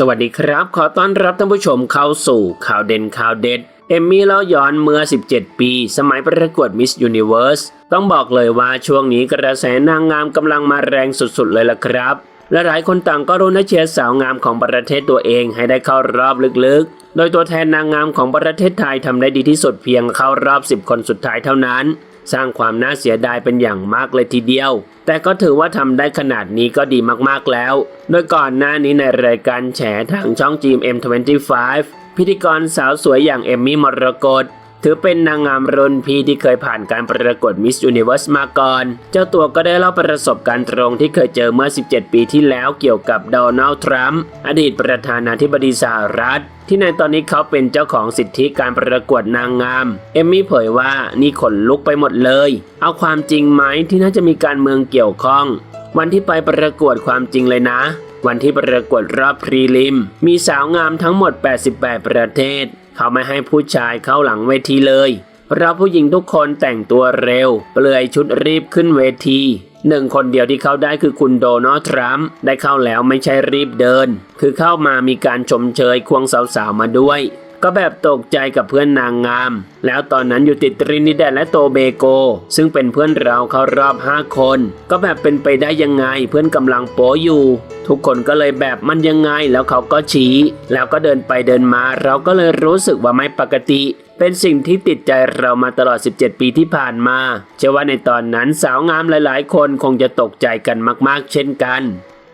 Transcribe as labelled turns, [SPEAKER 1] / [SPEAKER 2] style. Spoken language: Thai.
[SPEAKER 1] สวัสดีครับ ขอต้อนรับท่านผู้ชมเข้าสู่ข่าวเด่นข่าวเด็ด เอมมี่เล่าย้อนเมื่อ 17 ปี สมัยประกวด Miss Universe ต้องบอกเลยว่าช่วงนี้กระแสนางงามกำลังมาแรงสุดๆเลยล่ะครับ และหลายคนต่างก็รู้นเชียร์สาวงามของประเทศตัวเองให้ได้เข้ารอบลึกๆ โดยตัวแทนนางงามของประเทศไทยทำได้ดีที่สุดเพียงเข้ารอบ 10 คนสุดท้ายเท่านั้น สร้างความน่าเสียดายเป็นอย่างมากเลยทีเดียว แต่ก็ถือว่าทำได้ขนาดนี้ก็ดีมากๆแล้ว โดยก่อนหน้านี้ในรายการแฉทางช่อง GMM25 พิธีกรสาวสวยอย่างเอมมี่มรกต ถือเป็นนางงามรุ่นพี่ที่เคยผ่านการประกวด Miss Universe มาก่อน เจ้าตัวก็ได้เล่าประสบการณ์ตรงที่เคยเจอเมื่อ 17 ปีที่แล้วเกี่ยวกับโดนัลด์ทรัมป์อดีตประธานาธิบดีสหรัฐ ที่ในตอนนี้เขาเป็นเจ้าของสิทธิการประกวดนางงาม เอมมี่เผยว่านี่ขนลุกไปหมดเลย เอาความจริงไหมที่น่าจะมีการเมืองเกี่ยวข้อง วันที่ไปประกวดความจริงเลยนะ วันที่ประกวดรอบพรีลิม มีสาวงามทั้งหมด 88 ประเทศ เขาไม่ให้ผู้ชายเข้าหลังเวทีเลยเราผู้หญิงทุกคนแต่งตัวเร็ว เปลือยชุดรีบขึ้นเวทีหนึ่งคนเดียวที่เข้าได้คือคุณโดนัลด์ทรัมป์ได้เข้าแล้วไม่ใช่รีบเดิน คือเข้ามามีการชมเชยควงสาวๆมาด้วย ก็แบบตกใจกับเพื่อนนางงาม แล้วตอนนั้นอยู่ติดตรินิแดดและโตเบโก ซึ่งเป็นเพื่อนเราเขารอบ 5 คน ก็แบบเป็นไปได้ยังไงเพื่อนกำลังโป๊อยู่ ทุกคนก็เลยแบบมันยังไงแล้วเขาก็ชี้ แล้วก็เดินไปเดินมา เราก็เลยรู้สึกว่าไม่ปกติเป็นสิ่งที่ติดใจเรามาตลอด 17 ปีที่ผ่านมา เชื่อว่าในตอนนั้นสาวงามหลาย ๆ คนคงจะตกใจกันมาก ๆ เช่นกัน